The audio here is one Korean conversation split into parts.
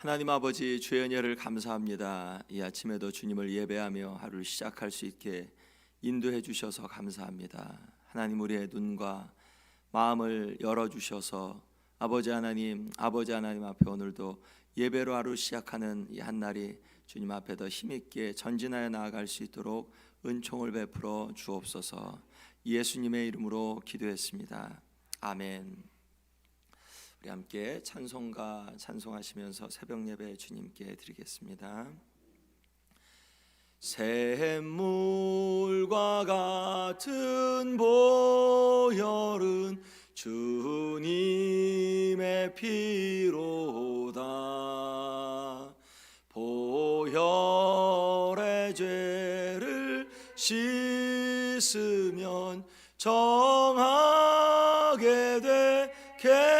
하나님 아버지 주의 은혜를 감사합니다. 이 아침에도 주님을 예배하며 하루를 시작할 수 있게 인도해 주셔서 감사합니다. 하나님 우리의 눈과 마음을 열어 주셔서 아버지 하나님, 아버지 하나님 앞에 오늘도 예배로 하루 시작하는 이 한 날이 주님 앞에 더 힘있게 전진하여 나아갈 수 있도록 은총을 베풀어 주옵소서. 예수님의 이름으로 기도했습니다. 아멘. 우리 함께 찬송가 찬송하시면서 새벽 예배 주님께 드리겠습니다. 샘물과 같은 보혈은 주님의 피로다 보혈의 죄를 씻으면 정하게 되겠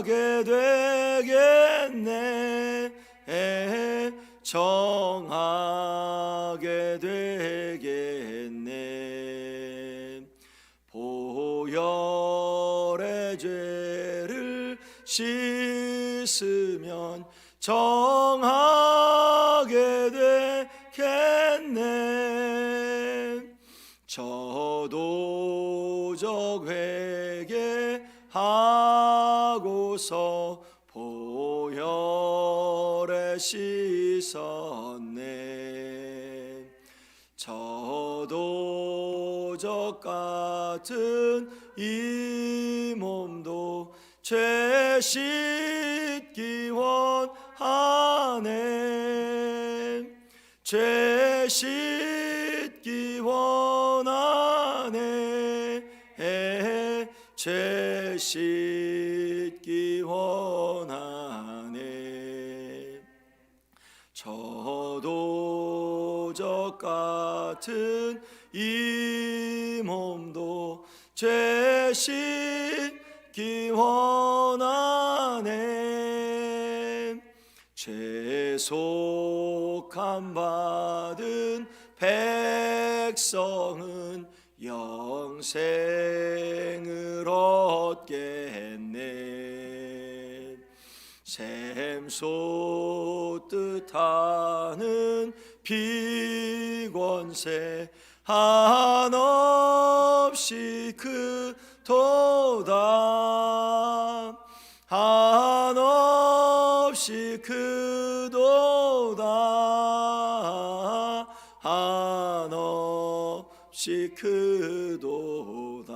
하게 되겠네. 정하게 되겠네. 보혈의 죄를 씻으면 정 회개하고서 보혈에 씻었네. 저도 적 같은 이 몸도 죄 씻기 원하네. 죄 씻기 원하네. 죄 씻기 같은 이 몸도 죄 씻기 원하네 죄 속함 받은 백성은 영생을 얻겠네. 샘솟 뜻하는 비 권세 한없이 크도다. 한없이 크도다. 한없이 크도다.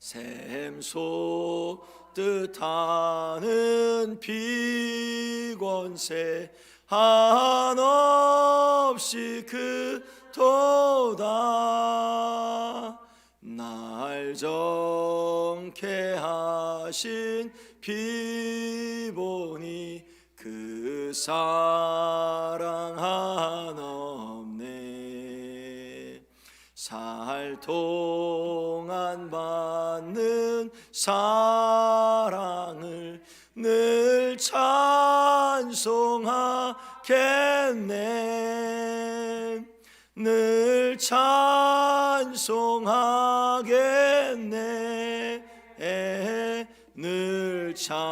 샘솟 뜻하는 비권세 한없이 크도다. 날 정케 하신 비보니 그 사랑 한없네. 살 동안 받는 사랑을 늘 찬송하겠네. 늘 찬송하겠네. 늘 찬송하겠네.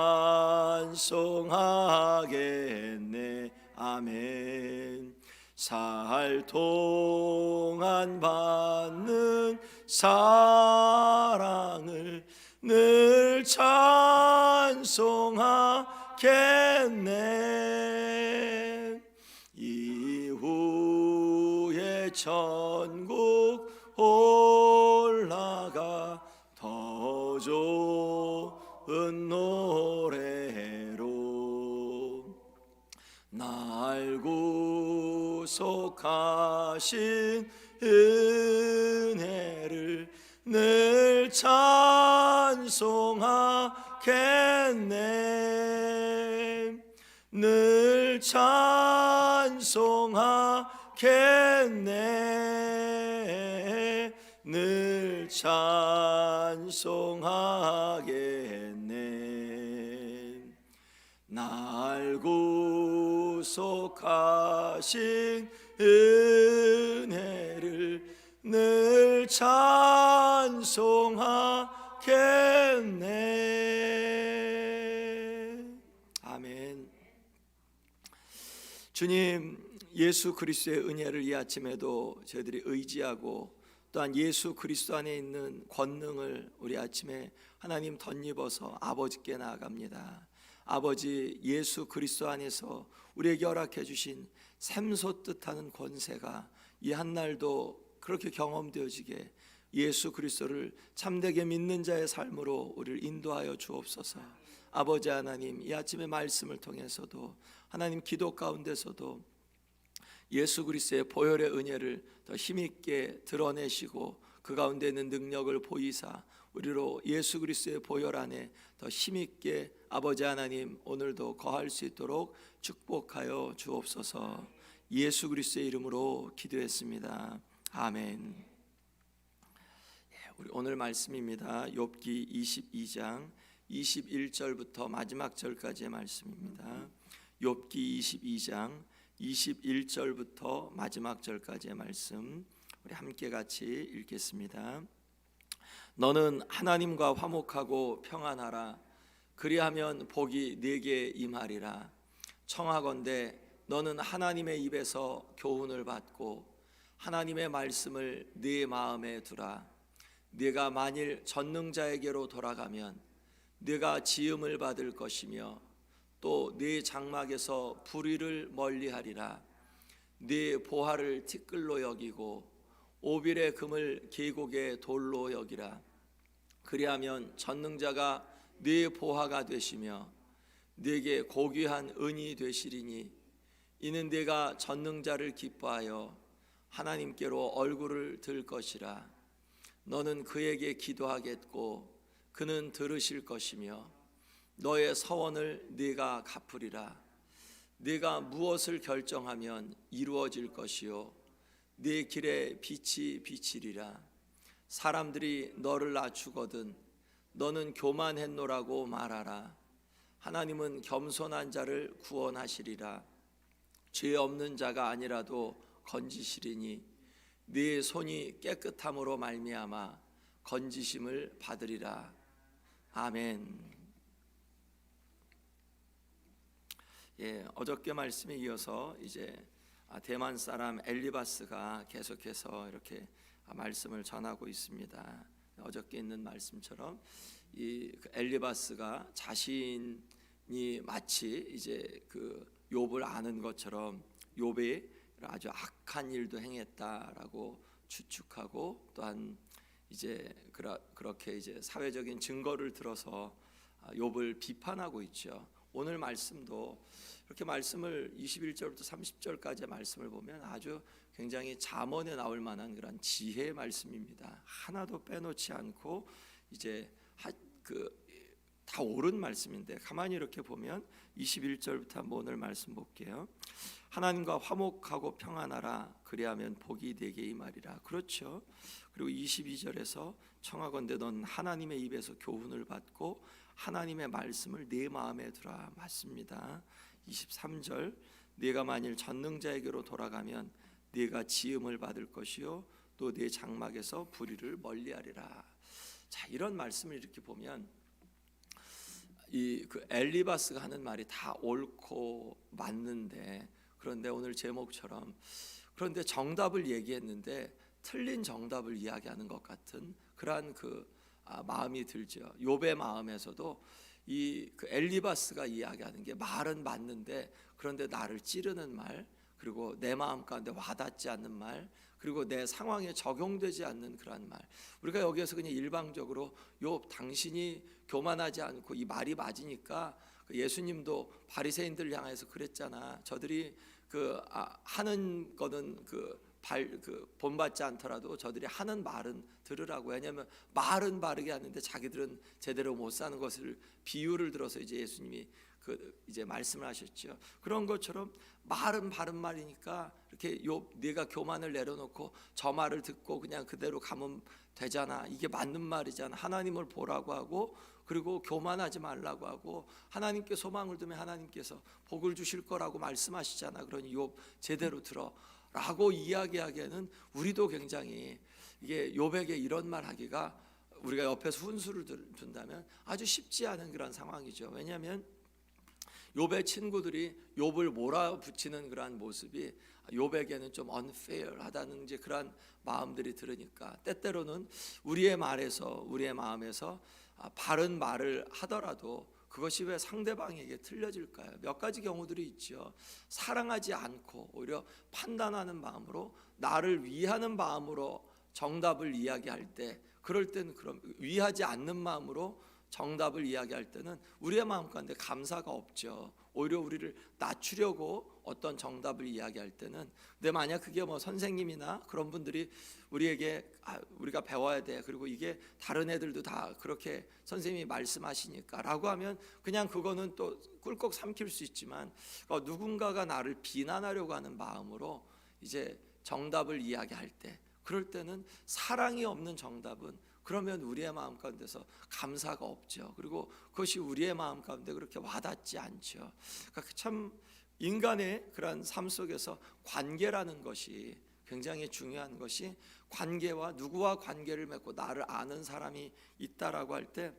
아멘. 살 동안 받는 사랑을 늘 찬송하 겠네. 이후에 천국 올라가 더 좋은 노래로 날 구속하신 은혜를 늘 찬송하겠네 늘 찬송하겠네 늘 찬송하겠네 날 구속하신 은혜를 늘 찬송하겠네. 아멘. 주님 예수 그리스도의 은혜를 이 아침에도 저희들이 의지하고 또한 예수 그리스도 안에 있는 권능을 우리 아침에 하나님 덧입어서 아버지께 나아갑니다. 아버지 예수 그리스도 안에서 우리에게 허락해 주신 샘솟 뜻하는 권세가 이 한날도 그렇게 경험되어지게 예수 그리스도를 참되게 믿는 자의 삶으로 우리를 인도하여 주옵소서. 아버지 하나님 이 아침의 말씀을 통해서도 하나님 기도 가운데서도 예수 그리스도의 보혈의 은혜를 더 힘있게 드러내시고 그 가운데 있는 능력을 보이사 우리로 예수 그리스도의 보혈 안에 더 힘있게 아버지 하나님 오늘도 거할 수 있도록 축복하여 주옵소서. 예수 그리스도의 이름으로 기도했습니다. 아멘. 예, 우리 오늘 말씀입니다. 욥기 22장 21절부터 마지막 절까지의 말씀입니다. 욥기 22장 21절부터 마지막 절까지의 말씀 우리 함께 같이 읽겠습니다. 너는 하나님과 화목하고 평안하라. 그리하면 복이 네게 임하리라. 청하건대 너는 하나님의 입에서 교훈을 받고 하나님의 말씀을 네 마음에 두라. 네가 만일 전능자에게로 돌아가면 네가 지음을 받을 것이며 또 네 장막에서 불의를 멀리하리라. 네 보화를 티끌로 여기고 오빌의 금을 계곡의 돌로 여기라. 그리하면 전능자가 네 보화가 되시며 네게 고귀한 은이 되시리니 이는 네가 전능자를 기뻐하여 하나님께로 얼굴을 들 것이라. 너는 그에게 기도하겠고 그는 들으실 것이며 너의 서원을 네가 갚으리라. 네가 무엇을 결정하면 이루어질 것이요? 네 길에 빛이 비치리라. 사람들이 너를 낮추거든 너는 교만했노라고 말하라. 하나님은 겸손한 자를 구원하시리라. 죄 없는 자가 아니라도 건지시리니 네 손이 깨끗함으로 말미암아 건지심을 받으리라. 아멘. 예, 어저께 말씀에 이어서 이제 아, 대만 사람 엘리바스가 계속해서 이렇게 아, 말씀을 전하고 있습니다. 어저께 있는 말씀처럼 이그 엘리바스가 자신이 마치 이제 그 욥을 아는 것처럼 욥이 아주 악한 일도 행했다라고 추측하고 또한 이제 그렇게 이제 사회적인 증거를 들어서 아, 욥을 비판하고 있죠. 오늘 말씀도 이렇게 말씀을 21절부터 30절까지의 말씀을 보면 아주 굉장히 잠언에 나올 만한 그런 지혜의 말씀입니다. 하나도 빼놓지 않고 이제 그 다 옳은 말씀인데 가만히 이렇게 보면 21절부터 한번 오늘 말씀 볼게요. 하나님과 화목하고 평안하라 그리하면 복이 되게 이 말이라. 그렇죠. 그리고 22절에서 청하건대 넌 하나님의 입에서 교훈을 받고 하나님의 말씀을 내 마음에 두라. 맞습니다. 23절 네가 만일 전능자에게로 돌아가면 네가 지음을 받을 것이요 또 네 장막에서 불의를 멀리하리라. 자 이런 말씀을 이렇게 보면 이 그 엘리바스가 하는 말이 다 옳고 맞는데 그런데 오늘 제목처럼 그런데 정답을 얘기했는데 틀린 정답을 이야기하는 것 같은 그러한 그 아, 마음이 들죠. 욥의 마음에서도 이 그 엘리바스가 이야기하는 게 말은 맞는데 그런데 나를 찌르는 말 그리고 내 마음 가운데 와닿지 않는 말 그리고 내 상황에 적용되지 않는 그러한 말 우리가 여기에서 그냥 일방적으로 욥 당신이 교만하지 않고 이 말이 맞으니까 그 예수님도 바리새인들 향해서 그랬잖아 저들이 그 아, 하는 거는 그 발, 그 본받지 않더라도 저들이 하는 말은 들으라고 왜냐하면 말은 바르게 하는데 자기들은 제대로 못 사는 것을 비유를 들어서 이제 예수님이 그 이제 말씀을 하셨죠. 그런 것처럼 말은 바른 말이니까 이렇게 요 네가 교만을 내려놓고 저 말을 듣고 그냥 그대로 가면 되잖아. 이게 맞는 말이잖아. 하나님을 보라고 하고 그리고 교만하지 말라고 하고 하나님께 소망을 두면 하나님께서 복을 주실 거라고 말씀하시잖아. 그러니 요 제대로 들어. 라고 이야기하기에는 우리도 굉장히 이게 요백에 이런 말 하기가 우리가 옆에서 훈수를 들- 둔다면 아주 쉽지 않은 그런 상황이죠. 왜냐하면 욥의 친구들이 욥을 몰아붙이는 그러한 모습이 욥에게는 좀 unfair하다는 이제 그러한 마음들이 들으니까 때때로는 우리의 말에서 우리의 마음에서 아, 바른 말을 하더라도 그것이 왜 상대방에게 틀려질까요? 몇 가지 경우들이 있죠. 사랑하지 않고 오히려 판단하는 마음으로 나를 위하는 마음으로 정답을 이야기할 때 그럴 때는 그럼 위하지 않는 마음으로 정답을 이야기할 때는 우리의 마음 가운데 감사가 없죠. 오히려 우리를 낮추려고 어떤 정답을 이야기할 때는 근데 만약 그게 뭐 선생님이나 그런 분들이 우리에게 아, 우리가 배워야 돼 그리고 이게 다른 애들도 다 그렇게 선생님이 말씀하시니까라고 하면 그냥 그거는 또 꿀꺽 삼킬 수 있지만 어, 누군가가 나를 비난하려고 하는 마음으로 이제 정답을 이야기할 때 그럴 때는 사랑이 없는 정답은 그러면 우리의 마음 가운데서 감사가 없죠. 그리고 그것이 우리의 마음 가운데 그렇게 와닿지 않죠. 그러니까 참 인간의 그러한 삶 속에서 관계라는 것이 굉장히 중요한 것이 관계와 누구와 관계를 맺고 나를 아는 사람이 있다라고 할 때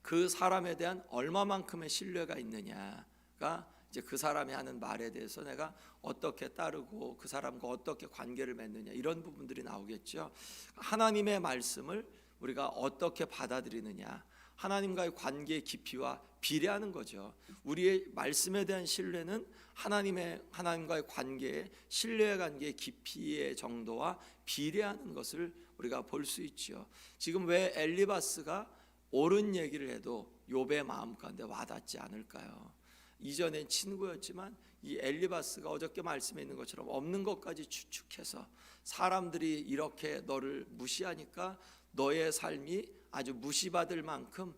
그 사람에 대한 얼마만큼의 신뢰가 있느냐가 이제 그 사람이 하는 말에 대해서 내가 어떻게 따르고 그 사람과 어떻게 관계를 맺느냐 이런 부분들이 나오겠죠. 하나님의 말씀을 우리가 어떻게 받아들이느냐 하나님과의 관계의 깊이와 비례하는 거죠. 우리의 말씀에 대한 신뢰는 하나님의 하나님과의 관계의 신뢰 관계의 깊이의 정도와 비례하는 것을 우리가 볼 수 있죠. 지금 왜 엘리바스가 옳은 얘기를 해도 욥의 마음 가운데 와닿지 않을까요? 이전엔 친구였지만 이 엘리바스가 어저께 말씀해 있는 것처럼 없는 것까지 추측해서 사람들이 이렇게 너를 무시하니까 너의 삶이 아주 무시받을 만큼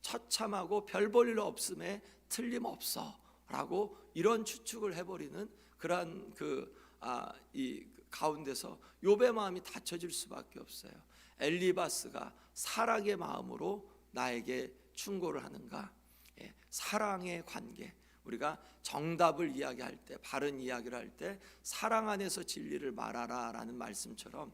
처참하고 별 볼 일 없음에 틀림없어 라고 이런 추측을 해버리는 그러한 그 아 이 가운데서 욥의 마음이 닫혀질 수밖에 없어요. 엘리바스가 사랑의 마음으로 나에게 충고를 하는가? 예, 사랑의 관계. 우리가 정답을 이야기할 때, 바른 이야기를 할 때 사랑 안에서 진리를 말하라라는 말씀처럼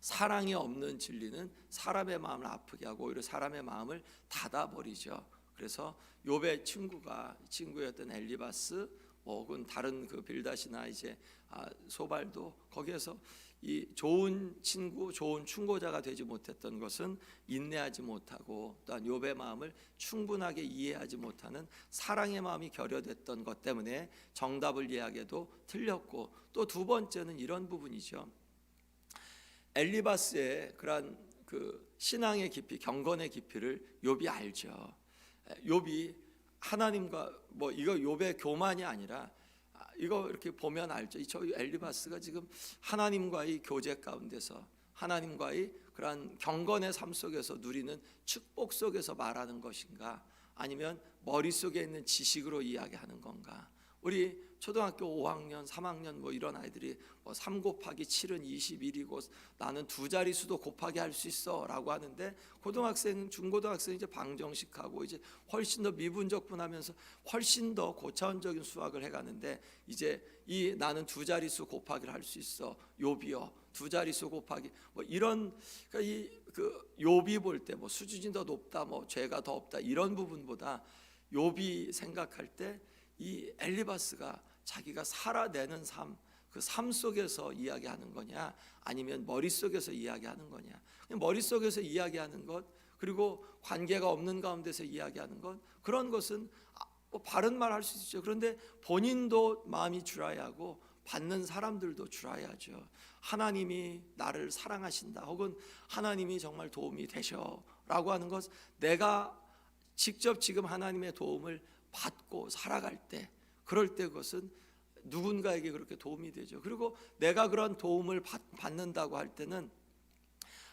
사랑이 없는 진리는 사람의 마음을 아프게 하고 오히려 사람의 마음을 닫아버리죠. 그래서 욥의 친구가 친구였던 엘리바스 뭐 혹은 다른 그 빌닷이나 이제 아, 소발도 거기에서 이 좋은 친구, 좋은 충고자가 되지 못했던 것은 인내하지 못하고 또한 욥의 마음을 충분하게 이해하지 못하는 사랑의 마음이 결여됐던 것 때문에 정답을 이야기해도 틀렸고 또 두 번째는 이런 부분이죠. 엘리바스의 그러한 그 신앙의 깊이, 경건의 깊이를 욥이 알죠. 욥이 하나님과 뭐 이거 욥의 교만이 아니라 아, 이거 이렇게 보면 알죠. 이저 엘리바스가 지금 하나님과의 교제 가운데서 하나님과의 그러한 경건의 삶 속에서 누리는 축복 속에서 말하는 것인가 아니면 머릿속에 있는 지식으로 이야기하는 건가 우리 초등학교 5학년, 3학년 뭐 이런 아이들이 뭐 3 곱하기 7은 21이고 나는 두 자릿수도 곱하기 할 수 있어라고 하는데 고등학생, 중고등학생 이제 방정식하고 이제 훨씬 더 미분적분하면서 훨씬 더 고차원적인 수학을 해 가는데 이제 이 나는 두 자릿수 곱하기를 할 수 있어 요비요 두 자릿수 곱하기 뭐 이런 그러니까 이그 요비 볼 때 뭐 수준이 더 높다 뭐 죄가 더 없다 이런 부분보다 요비 생각할 때 이 엘리바스가 자기가 살아내는 삶, 그 삶 속에서 이야기하는 거냐, 아니면 머릿속에서 이야기하는 거냐. 머릿속에서 이야기하는 것, 그리고 관계가 없는 가운데서 이야기하는 것, 그런 것은 아, 뭐 바른 말 할 수 있죠. 그런데 본인도 마음이 줄어야 하고 받는 사람들도 줄어야죠. 하나님이 나를 사랑하신다, 혹은 하나님이 정말 도움이 되셔라고 하는 것, 내가 직접 지금 하나님의 도움을 받고 살아갈 때 그럴 때 그것은 누군가에게 그렇게 도움이 되죠. 그리고 내가 그런 도움을 받, 받는다고 할 때는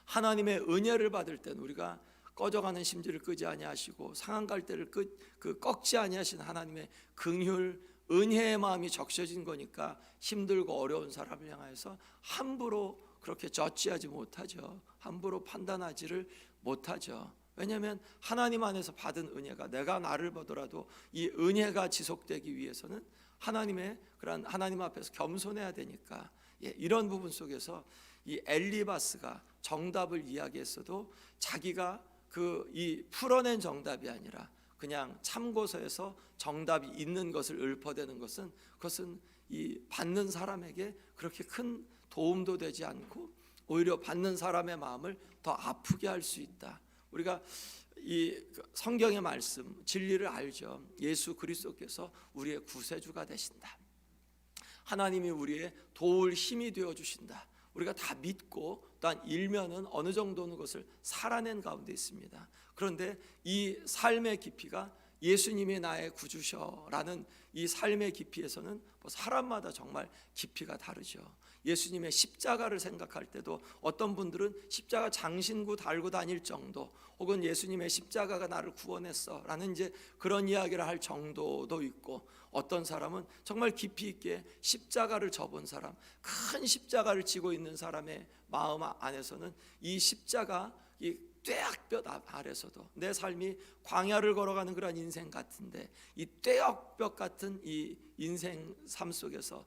하나님의 은혜를 받을 때는 우리가 꺼져가는 심지를 끄지 아니하시고 상한 갈대를 끄, 그 꺾지 아니하신 하나님의 긍휼 은혜의 마음이 적셔진 거니까 힘들고 어려운 사람을 향하여서 함부로 그렇게 저치하지 못하죠. 함부로 판단하지를 못하죠. 왜냐하면 하나님 안에서 받은 은혜가 내가 나를 보더라도 이 은혜가 지속되기 위해서는 하나님의 그런 하나님 앞에서 겸손해야 되니까 예, 이런 부분 속에서 이 엘리바스가 정답을 이야기했어도 자기가 그 이 풀어낸 정답이 아니라 그냥 참고서에서 정답이 있는 것을 읊어대는 것은 그것은 이 받는 사람에게 그렇게 큰 도움도 되지 않고 오히려 받는 사람의 마음을 더 아프게 할 수 있다. 우리가 이 성경의 말씀 진리를 알죠. 예수 그리스도께서 우리의 구세주가 되신다. 하나님이 우리의 도울 힘이 되어 주신다. 우리가 다 믿고 또한 일면은 어느 정도는 것을 살아낸 가운데 있습니다. 그런데 이 삶의 깊이가 예수님이 나의 구주셔라는 이 삶의 깊이에서는 뭐 사람마다 정말 깊이가 다르죠. 예수님의 십자가를 생각할 때도 어떤 분들은 십자가 장신구 달고 다닐 정도 혹은 예수님의 십자가가 나를 구원했어 라는 이제 그런 이야기를 할 정도도 있고 어떤 사람은 정말 깊이 있게 십자가를 접은 사람, 큰 십자가를 지고 있는 사람의 마음 안에서는 이 십자가 이 떼약볕 아래서도 내 삶이 광야를 걸어가는 그런 인생 같은데 이 떼약볕 같은 이 인생 삶 속에서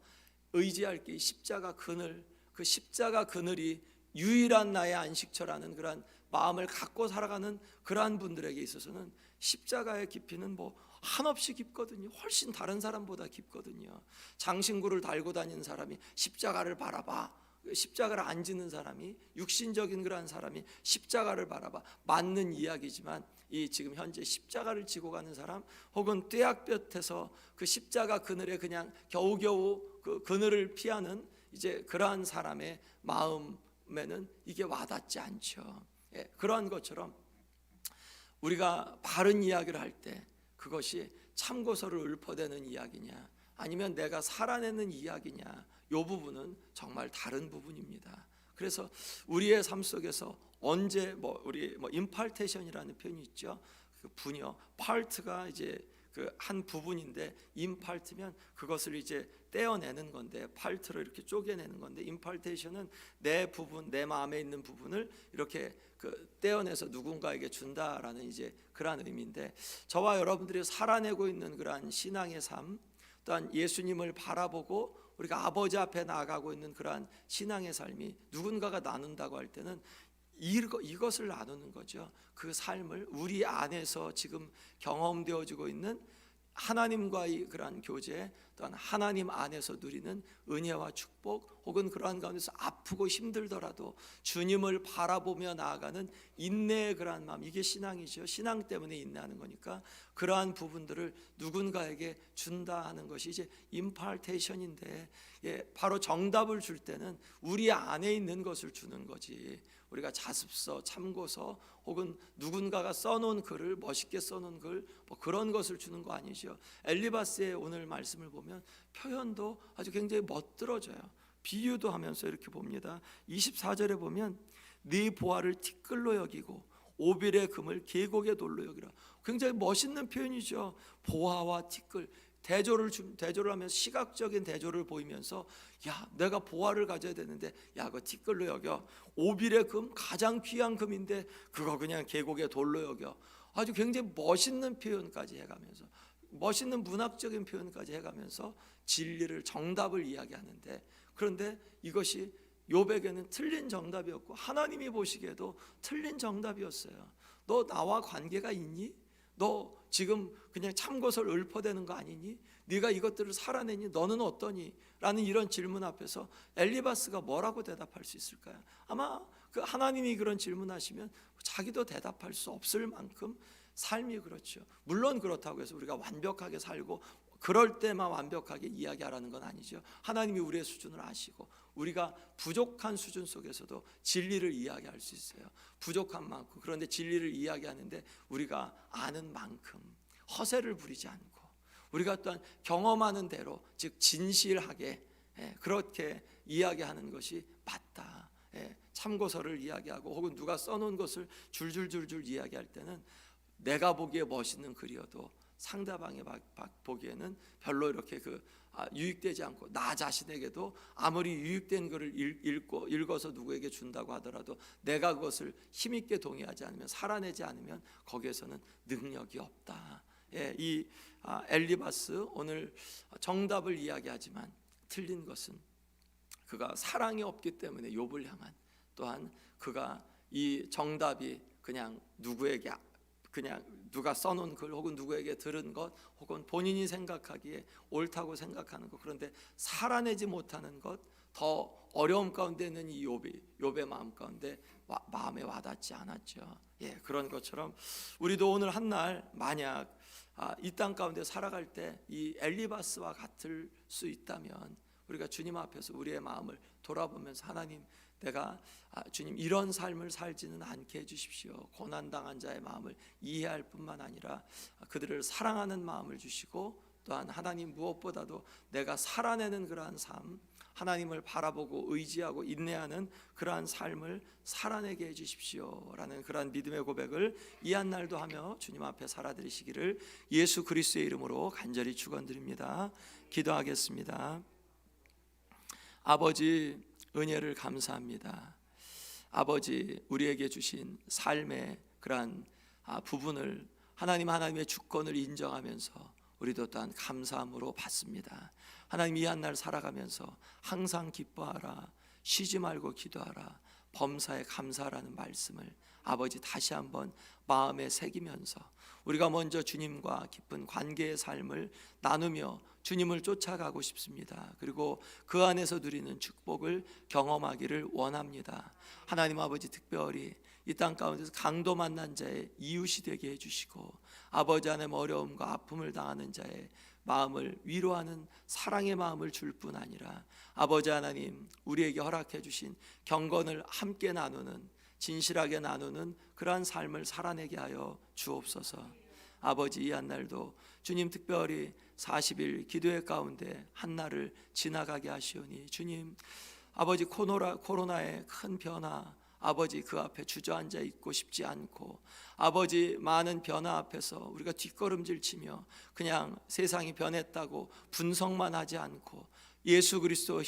의지할 게 십자가 그늘 그 십자가 그늘이 유일한 나의 안식처라는 그러한 마음을 갖고 살아가는 그러한 분들에게 있어서는 십자가의 깊이는 뭐 한없이 깊거든요. 훨씬 다른 사람보다 깊거든요. 장신구를 달고 다니는 사람이 십자가를 바라봐. 십자가를 안 지는 사람이 육신적인 그러한 사람이 십자가를 바라봐 맞는 이야기지만 이 지금 현재 십자가를 지고 가는 사람 혹은 떼약볕에서 그 십자가 그늘에 그냥 겨우겨우 그 그늘을 피하는 이제 그러한 사람의 마음에는 이게 와닿지 않죠. 예, 그러한 것처럼 우리가 바른 이야기를 할 때 그것이 참고서를 읊어대는 이야기냐 아니면 내가 살아내는 이야기냐 요 부분은 정말 다른 부분입니다. 그래서 우리의 삶 속에서 언제 뭐 우리 뭐 임팔테이션이라는 표현이 있죠. 그 분여 파트가 이제 그 한 부분인데 임팔트면 그것을 이제 떼어내는 건데 팔트로 이렇게 쪼개내는 건데 임팔테이션은 내 부분 내 마음에 있는 부분을 이렇게 그 떼어내서 누군가에게 준다라는 이제 그러한 의미인데 저와 여러분들이 살아내고 있는 그러한 신앙의 삶 또한 예수님을 바라보고 우리가 아버지 앞에 나아가고 있는 그러한 신앙의 삶이 누군가가 나눈다고 할 때는 이것을 나누는 거죠. 그 삶을 우리 안에서 지금 경험되어지고 있는 하나님과의 그러한 교제 또한 하나님 안에서 누리는 은혜와 축복 혹은 그러한 가운데서 아프고 힘들더라도 주님을 바라보며 나아가는 인내의 그러한 마음 이게 신앙이죠. 신앙 때문에 인내하는 거니까 그러한 부분들을 누군가에게 준다 하는 것이 이제 임팔테이션인데 예, 바로 정답을 줄 때는 우리 안에 있는 것을 주는 거지. 우리가 자습서, 참고서 혹은 누군가가 써놓은 글을 멋있게 써놓은 글, 뭐 그런 것을 주는 거 아니죠. 엘리바스의 오늘 말씀을 보면 표현도 아주 굉장히 멋들어져요. 비유도 하면서 이렇게 봅니다. 24절에 보면 네 보화를 티끌로 여기고 오빌의 금을 계곡의 돌로 여기라. 굉장히 멋있는 표현이죠. 보화와 티끌. 대조를 주, 대조를 하면서 시각적인 대조를 보이면서 야 내가 보화를 가져야 되는데 야그 티끌로 여겨 오빌의 금 가장 귀한 금인데 그거 그냥 계곡의 돌로 여겨 아주 굉장히 멋있는 표현까지 해가면서 멋있는 문학적인 표현까지 해가면서 진리를 정답을 이야기하는데 그런데 이것이 요백에는 틀린 정답이었고 하나님이 보시기에도 틀린 정답이었어요. 너 나와 관계가 있니? 너 지금 그냥 참고서를 읊어대는 거 아니니? 네가 이것들을 살아내니? 너는 어떠니? 라는 이런 질문 앞에서 엘리바스가 뭐라고 대답할 수 있을까요? 아마 그 하나님이 그런 질문하시면 자기도 대답할 수 없을 만큼 삶이 그렇죠. 물론 그렇다고 해서 우리가 완벽하게 살고 그럴 때만 완벽하게 이야기하라는 건 아니죠. 하나님이 우리의 수준을 아시고 우리가 부족한 수준 속에서도 진리를 이야기할 수 있어요. 부족한 만큼 그런데 진리를 이야기하는데 우리가 아는 만큼 허세를 부리지 않고 우리가 또한 경험하는 대로 즉 진실하게 예, 그렇게 이야기하는 것이 맞다. 예, 참고서를 이야기하고 혹은 누가 써놓은 것을 줄줄줄줄 이야기할 때는 내가 보기에 멋있는 글이어도 상대방이 보기에는 별로 이렇게 그 아, 유익되지 않고 나 자신에게도 아무리 유익된 글을 읽고 읽어서 누구에게 준다고 하더라도 내가 그것을 힘있게 동의하지 않으면 살아내지 않으면 거기에서는 능력이 없다. 예, 이 아, 엘리바스 오늘 정답을 이야기하지만 틀린 것은 그가 사랑이 없기 때문에 욥을 향한 또한 그가 이 정답이 그냥 누구에게 그냥 누가 써놓은 글 혹은 누구에게 들은 것 혹은 본인이 생각하기에 옳다고 생각하는 것 그런데 살아내지 못하는 것 더 어려움 가운데 있는 이 욥이 욥의 마음 가운데 와, 마음에 와닿지 않았죠. 예, 그런 것처럼 우리도 오늘 한 날 만약 아, 이 땅 가운데 살아갈 때 이 엘리바스와 같을 수 있다면 우리가 주님 앞에서 우리의 마음을 돌아보면서 하나님 내가 아, 주님 이런 삶을 살지는 않게 해주십시오. 고난 당한 자의 마음을 이해할 뿐만 아니라 그들을 사랑하는 마음을 주시고 또한 하나님 무엇보다도 내가 살아내는 그러한 삶, 하나님을 바라보고 의지하고 인내하는 그러한 삶을 살아내게 해 주십시오라는 그러한 믿음의 고백을 이 한 날도 하며 주님 앞에 살아드리시기를 예수 그리스도의 이름으로 간절히 축원드립니다. 기도하겠습니다. 아버지 은혜를 감사합니다. 아버지 우리에게 주신 삶의 그러한 아, 부분을 하나님 하나님의 주권을 인정하면서 우리도 또한 감사함으로 받습니다. 하나님 이 한 날 살아가면서 항상 기뻐하라 쉬지 말고 기도하라 범사에 감사하라는 말씀을 아버지 다시 한번 마음에 새기면서 우리가 먼저 주님과 깊은 관계의 삶을 나누며 주님을 쫓아가고 싶습니다. 그리고 그 안에서 누리는 축복을 경험하기를 원합니다. 하나님 아버지 특별히 이 땅 가운데서 강도 만난 자의 이웃이 되게 해주시고 아버지 하나님 어려움과 아픔을 당하는 자의 마음을 위로하는 사랑의 마음을 줄 뿐 아니라 아버지 하나님 우리에게 허락해 주신 경건을 함께 나누는 진실하게 나누는 그러한 삶을 살아내게 하여 주옵소서. 아버지 이 한 날도 주님 특별히 40일 기도의 가운데 한 날을 지나가게 하시오니 주님 아버지 코로나 코로나의 큰 변화 아버지 그 앞에 주저앉아 있고 싶지 않고 아버지 많은 변화 앞에서 우리가 뒷걸음질 치며 그냥 세상이 변했다고 분석만 하지 않고 예수 그리스도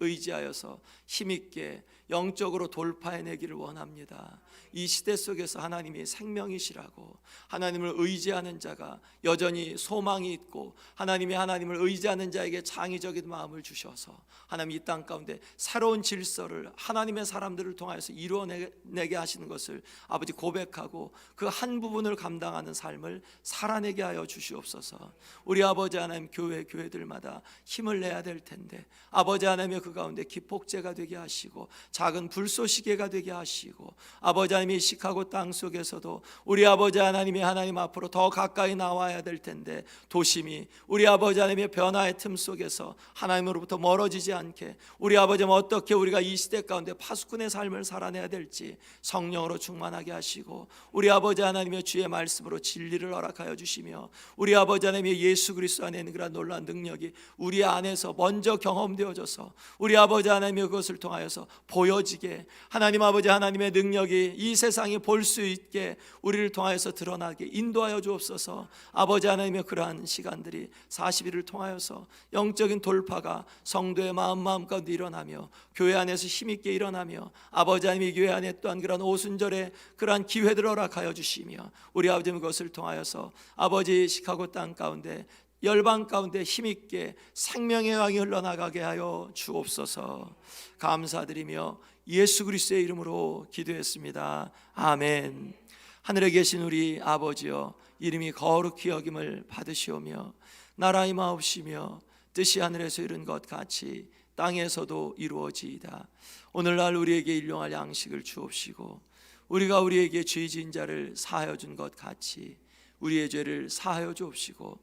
의지하여서 힘있게 영적으로 돌파해내기를 원합니다. 이 시대 속에서 하나님이 생명이시라고 하나님을 의지하는 자가 여전히 소망이 있고 하나님이 하나님을 의지하는 자에게 창의적인 마음을 주셔서 하나님 이 땅 가운데 새로운 질서를 하나님의 사람들을 통하여서 이루어내게 하시는 것을 아버지 고백하고 그 한 부분을 감당하는 삶을 살아내게 하여 주시옵소서. 우리 아버지 하나님 교회 교회들마다 힘을 내야 될 텐데 아버지 하나님의 그 가운데 기폭제가 되게 하시고 작은 불쏘시개가 되게 하시고 아버지 하나님이 시카고 땅 속에서도 우리 아버지 하나님이 하나님 앞으로 더 가까이 나와야 될 텐데 도심이 우리 아버지 하나님의 변화의 틈 속에서 하나님으로부터 멀어지지 않게 우리 아버지는 어떻게 우리가 이 시대 가운데 파수꾼의 삶을 살아내야 될지 성령으로 충만하게 하시고 우리 아버지 하나님의 주의 말씀으로 진리를 허락하여 주시며 우리 아버지 하나님의 예수 그리스도 안에 있는 그런 놀라운 능력이 우리 안에서 먼저 경험되어져서 우리 아버지 하나님의 그것을 통하여서 보여 지게 하나님 아버지 하나님의 능력이 이 세상이 볼 수 있게 우리를 통하여서 드러나게 인도하여 주옵소서. 아버지 하나님의 그러한 시간들이 40일을 통하여서 영적인 돌파가 성도의 마음 마음 가운데 일어나며 교회 안에서 힘있게 일어나며 아버지 하나님의 교회 안에 또한 그러한 오순절의 그러한 기회들을 허락하여 주시며 우리 아버지는 그것을 통하여서 아버지 시카고 땅 가운데 열방 가운데 힘있게 생명의 왕이 흘러나가게 하여 주옵소서. 감사드리며 예수 그리스도의 이름으로 기도했습니다. 아멘. 하늘에 계신 우리 아버지여 이름이 거룩히 여김을 받으시오며 나라의 마옵시며 뜻이 하늘에서 이룬 것 같이 땅에서도 이루어지이다. 오늘날 우리에게 일용할 양식을 주옵시고 우리가 우리에게 죄 지은 자를 사하여 준 것 같이 우리의 죄를 사하여 주옵시고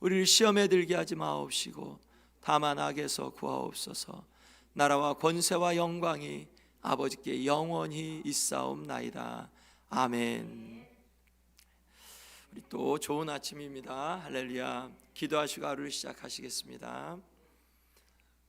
우리를 시험에 들게 하지 마옵시고 다만 악에서 구하옵소서. 나라와 권세와 영광이 아버지께 영원히 있사옵나이다. 아멘. 우리 또 좋은 아침입니다. 할렐루야. 기도하시고 하루를 시작하시겠습니다